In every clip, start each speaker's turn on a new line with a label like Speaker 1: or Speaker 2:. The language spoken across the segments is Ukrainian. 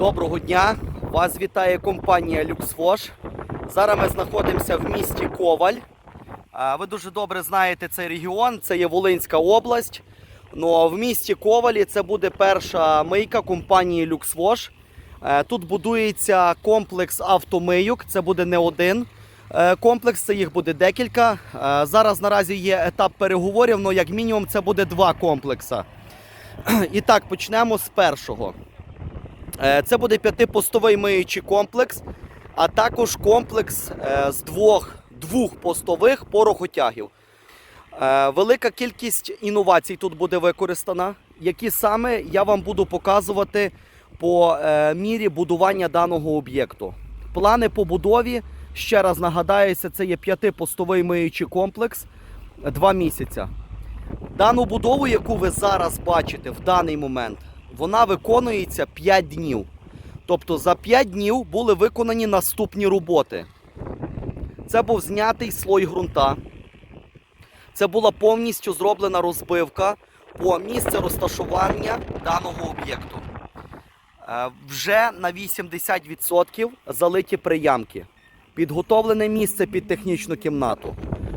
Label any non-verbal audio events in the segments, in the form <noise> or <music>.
Speaker 1: Доброго дня! Вас вітає компанія LuxWash. Зараз ми знаходимося в місті Коваль. Ви дуже добре знаєте цей регіон, це є Волинська область. Ну, в місті Ковалі це буде перша мийка компанії LuxWash. Тут будується комплекс автомийок, це буде не один е, комплекс, це їх буде декілька. Зараз наразі є етап переговорів, але як мінімум це буде два комплекси. <clears throat> І так, почнемо з першого. Е, Це буде п'ятипостовий миючий комплекс, а також комплекс е, з двох, двох постових порохотягів. Е, Велика кількість інновацій тут буде використана, які саме я вам буду показувати по мірі будування даного об'єкту. Плани по будові, ще раз нагадаюся, це є п'ятипостовий миючий комплекс, два місяця. Дану будову, яку ви зараз бачите в даний момент, вона виконується 5 днів. Тобто за 5 днів були виконані наступні роботи. Це був знятий слой ґрунта. Це була повністю зроблена розбивка по місцю розташування даного об'єкту. Е, Вже на 80% залиті приямки. Підготовлене місце під технічну кімнату.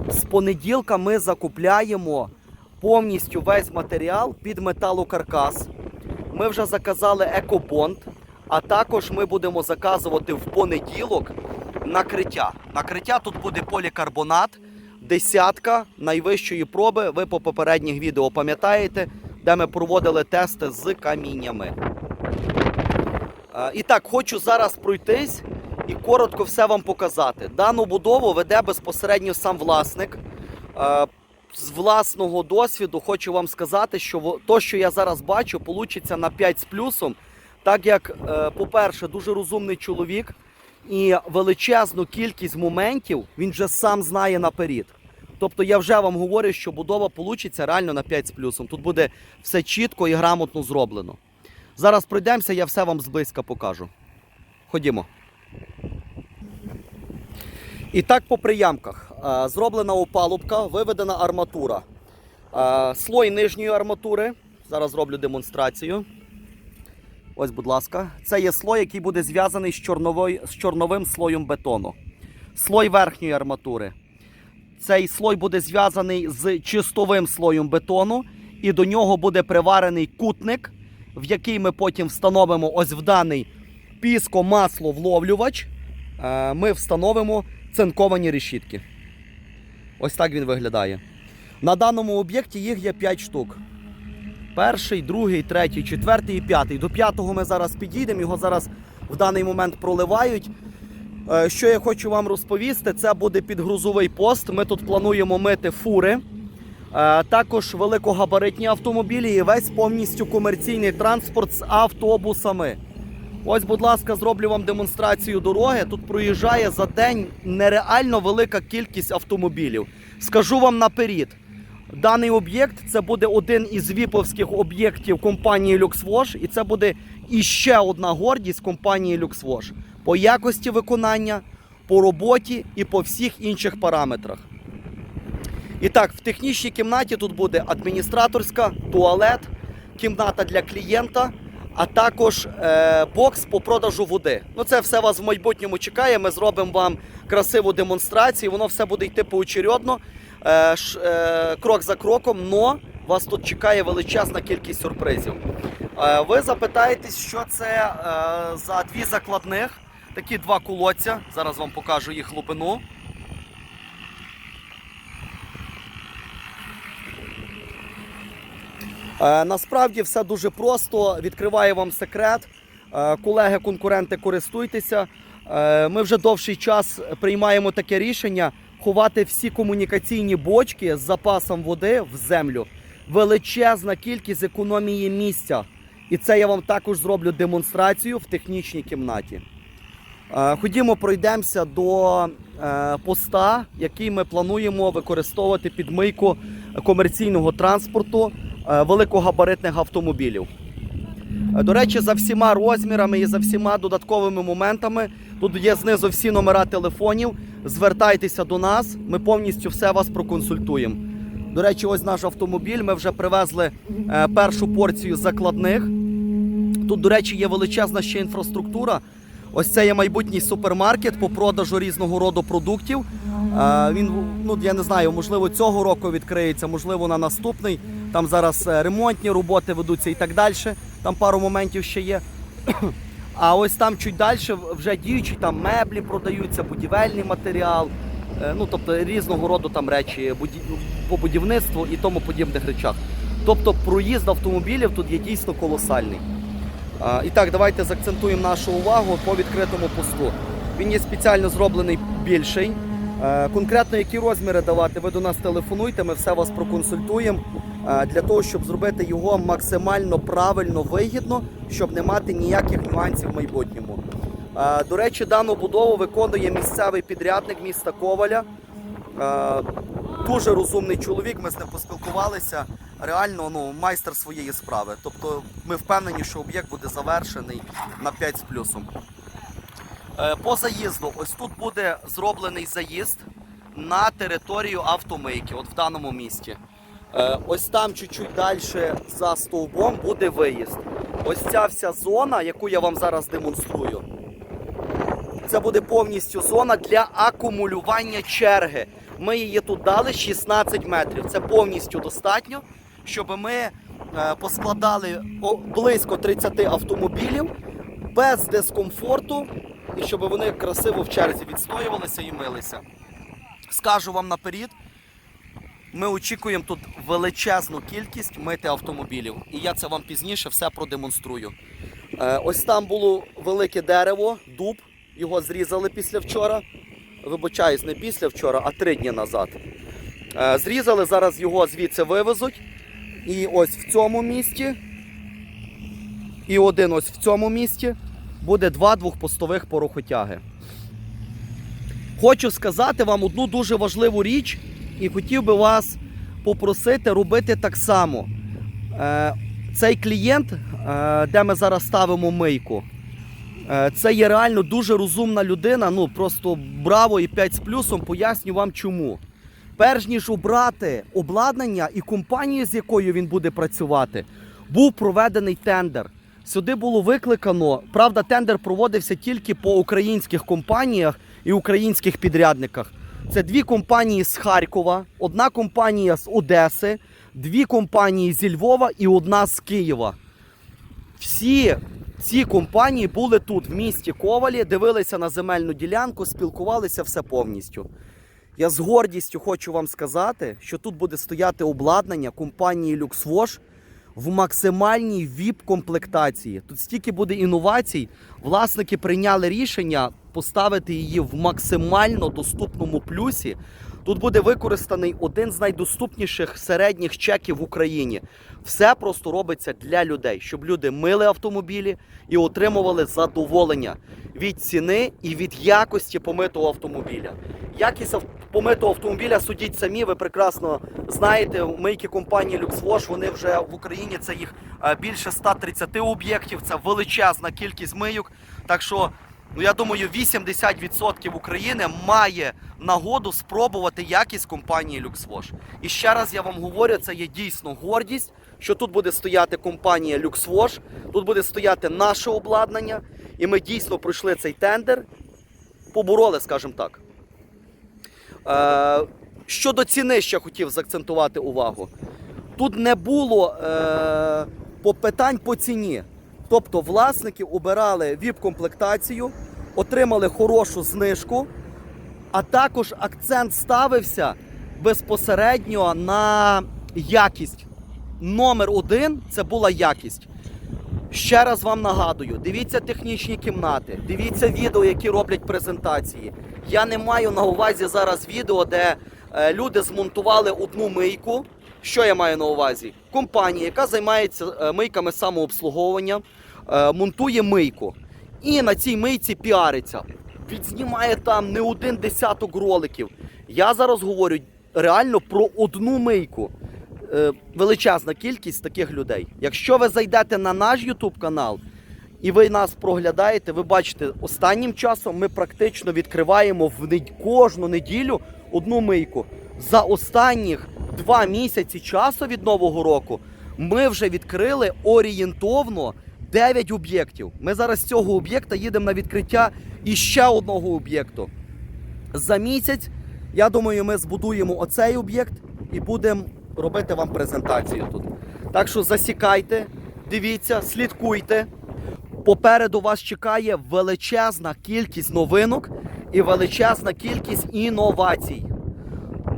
Speaker 1: З понеділка ми закупляємо повністю весь матеріал під металокаркас. Ми вже заказали екобонд, а також ми будемо заказувати в понеділок накриття. Накриття тут буде полікарбонат, десятка найвищої проби. Ви по попередніх відео пам'ятаєте, де ми проводили тести з каміннями. Е, І так, хочу зараз пройтись і коротко все вам показати. Дану будову веде безпосередньо сам власник. З власного досвіду хочу вам сказати, що то, що я зараз бачу, получиться на 5 з плюсом. Так як, е, по-перше, дуже розумний чоловік і величезну кількість моментів він вже сам знає наперед. Тобто я вже вам говорю, що будова получиться реально на 5 з плюсом. Тут буде все чітко і грамотно зроблено. Зараз пройдемося, я все вам зблизька покажу. Ходімо. І так по приямках. Е, Зроблена опалубка, виведена арматура. Е, Слой нижньої арматури. Зараз зроблю демонстрацію. Ось, будь ласка. Це є слой, який буде зв'язаний з, з чорновим слоєм бетону. Слой верхньої арматури. Цей слой буде зв'язаний з чистовим слоєм бетону, і до нього буде приварений кутник, в який ми потім встановимо ось в даний піско-масло-вловлювач. Е, Ми встановимо цинковані решітки. Ось так він виглядає. На даному об'єкті їх є 5 штук. Перший, другий, третій, четвертий і п'ятий. До п'ятого ми зараз підійдемо, його зараз в даний момент проливають. Е, Що я хочу вам розповісти, це буде підгрузовий пост. Ми тут плануємо мити фури, е, також великогабаритні автомобілі і весь повністю комерційний транспорт з автобусами. Ось, будь ласка, зроблю вам демонстрацію дороги. Тут проїжджає за день нереально велика кількість автомобілів. Скажу вам наперед. Даний об'єкт це буде один із віповських об'єктів компанії LuxWash, і це буде іще одна гордість компанії LuxWash по якості виконання, по роботі і по всіх інших параметрах. І так, в технічній кімнаті тут буде адміністраторська, туалет, кімната для клієнта, а також е, бокс по продажу води. Ну це все вас в майбутньому чекає. Ми зробимо вам красиву демонстрацію. Воно все буде йти поочередно, е, ш, е, крок за кроком. Но вас тут чекає величезна кількість сюрпризів. Е, ви запитаєтесь, що це е, за дві закладних, такі два колодця. Зараз вам покажу їх глибину. Насправді все дуже просто. Відкриваю вам секрет. Е, Колеги, конкуренти, користуйтеся. Е, Ми вже довший час приймаємо таке рішення ховати всі комунікаційні бочки з запасом води в землю. Величезна кількість економії місця. І це я вам також зроблю демонстрацію в технічній кімнаті. Е, Ходімо, пройдемося до е, поста, який ми плануємо використовувати під мийку комерційного транспорту е, великогабаритних автомобілів. Е, До речі, за всіма розмірами і за всіма додатковими моментами тут є знизу всі номера телефонів. Звертайтеся до нас, ми повністю все вас проконсультуємо. До речі, ось наш автомобіль. Ми вже привезли е, першу порцію закладних. Тут, до речі, є величезна ще інфраструктура. Ось це є майбутній супермаркет по продажу різного роду продуктів. Е, Він, ну я не знаю, можливо, цього року відкриється, можливо, на наступний. Там зараз е, ремонтні роботи ведуться і так далі. Там пару моментів ще є. <clears throat> А ось там чуть далі вже діючі там меблі продаються, будівельний матеріал, е, ну тобто різного роду там речі по будівництву і тому подібних речах. Тобто проїзд автомобілів тут є дійсно колосальний. І так, давайте заакцентуємо нашу увагу по відкритому посту. Він є спеціально зроблений більший. Е, Конкретно які розміри давати, ви до нас телефонуйте, ми все вас проконсультуємо для того, щоб зробити його максимально правильно, вигідно, щоб не мати ніяких нюансів в майбутньому. Е, До речі, дану будову виконує місцевий підрядник міста Коваля. Е, Дуже розумний чоловік, ми з ним поспілкувалися. Реально ну, майстер своєї справи. Тобто ми впевнені, що об'єкт буде завершений на 5 з плюсом. Е, По заїзду, ось тут буде зроблений заїзд на територію автомийки, от в даному місті. Е, Ось там чуть-чуть далі за стовбом буде виїзд. Ось ця вся зона, яку я вам зараз демонструю. Це буде повністю зона для акумулювання черги. Ми її тут дали 16 метрів. Це повністю достатньо, щоб ми е, поскладали близько 30 автомобілів без дискомфорту і щоб вони красиво в черзі відстоювалися і милися. Скажу вам наперед, ми очікуємо тут величезну кількість мити автомобілів. І я це вам пізніше все продемонструю. Е, Ось там було велике дерево, дуб. Його зрізали після вчора. Вибачаюсь, не після вчора, а три дні назад. Е, Зрізали, зараз його звідси вивезуть. І ось в цьому місці. І один ось в цьому місці буде два двохпостових порохотяги. Хочу сказати вам одну дуже важливу річ, і хотів би вас попросити робити так само. Е, цей клієнт, е, де ми зараз ставимо мийку, е, це є реально дуже розумна людина. Ну просто браво і 5 з плюсом. Поясню вам чому. Перш ніж обрати обладнання і компанію, з якою він буде працювати, був проведений тендер. Сюди було викликано. Правда, тендер проводився тільки по українських компаніях і українських підрядниках. Це дві компанії з Харкова, одна компанія з Одеси, дві компанії зі Львова і одна з Києва. Всі ці компанії були тут, в місті Ковалі, дивилися на земельну ділянку, спілкувалися все повністю. Я з гордістю хочу вам сказати, що тут буде стояти обладнання компанії LuxWash в максимальній VIP-комплектації. Тут стільки буде інновацій. Власники прийняли рішення поставити її в максимально доступному плюсі. Тут буде використаний один з найдоступніших середніх чеків в Україні. Все просто робиться для людей, щоб люди мили автомобілі і отримували задоволення від ціни і від якості помитого автомобіля. Якість помитого автомобіля судіть самі. Ви прекрасно знаєте. Мийки компанії LuxWash, вони вже в Україні це їх е, більше 130 об'єктів. Це величезна кількість мийок. Так що Ну, я думаю, 80% України має нагоду спробувати якість компанії LuxWash. І ще раз я вам говорю, це є дійсно гордість, що тут буде стояти компанія LuxWash, тут буде стояти наше обладнання, і ми дійсно пройшли цей тендер, побороли, скажімо так. Е, щодо ціни, ще хотів заакцентувати увагу. Тут не було е, питань по ціні. Тобто власники обирали ВІП-комплектацію, отримали хорошу знижку, а також акцент ставився безпосередньо на якість. Номер один це була якість. Ще раз вам нагадую: дивіться технічні кімнати, дивіться відео, які роблять презентації. Я не маю на увазі зараз відео, де е, люди змонтували одну мийку. Що я маю на увазі? Компанія, яка займається е, мийками самообслуговування, монтує мийку. І на цій мийці піариться. Відзнімає там не один десяток роликів. Я зараз говорю реально про одну мийку е, величезна кількість таких людей. Якщо ви зайдете на наш YouTube канал і ви нас проглядаєте, ви бачите, останнім часом ми практично відкриваємо в кожну неділю одну мийку. За останніх два місяці часу від Нового року ми вже відкрили орієнтовно 9 об'єктів. Ми зараз з цього об'єкта їдемо на відкриття іще одного об'єкту. За місяць, я думаю, ми збудуємо оцей об'єкт і будемо робити вам презентацію тут. Так що засікайте, дивіться, слідкуйте. Попереду вас чекає величезна кількість новинок і величезна кількість інновацій.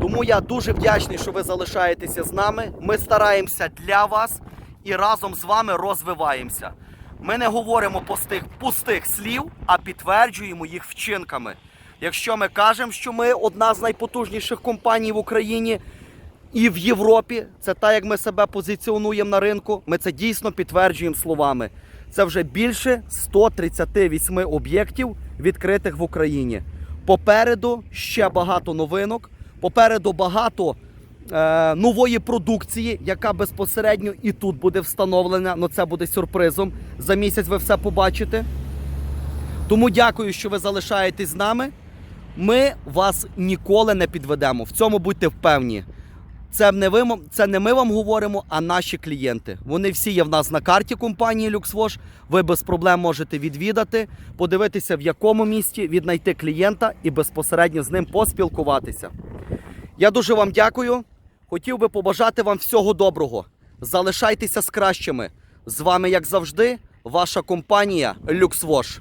Speaker 1: Тому я дуже вдячний, що ви залишаєтеся з нами. Ми стараємося для вас і разом з вами розвиваємося. Ми не говоримо пустих, пустих слів, а підтверджуємо їх вчинками. Якщо ми кажемо, що ми одна з найпотужніших компаній в Україні і в Європі, це так, як ми себе позиціонуємо на ринку, ми це дійсно підтверджуємо словами. Це вже більше 138 об'єктів, відкритих в Україні. Попереду ще багато новинок, попереду багато е, нової продукції, яка безпосередньо і тут буде встановлена. але це буде сюрпризом. За місяць ви все побачите. Тому дякую, що ви залишаєтесь з нами. Ми вас ніколи не підведемо. В цьому будьте впевнені. Це не, ви, це не ми вам говоримо, а наші клієнти. Вони всі є в нас на карті компанії LuxWash. Ви без проблем можете відвідати, подивитися, в якому місті, віднайти клієнта і безпосередньо з ним поспілкуватися. Я дуже вам дякую. Хотів би побажати вам всього доброго. Залишайтеся з кращими. З вами, як завжди, ваша компанія LuxWash.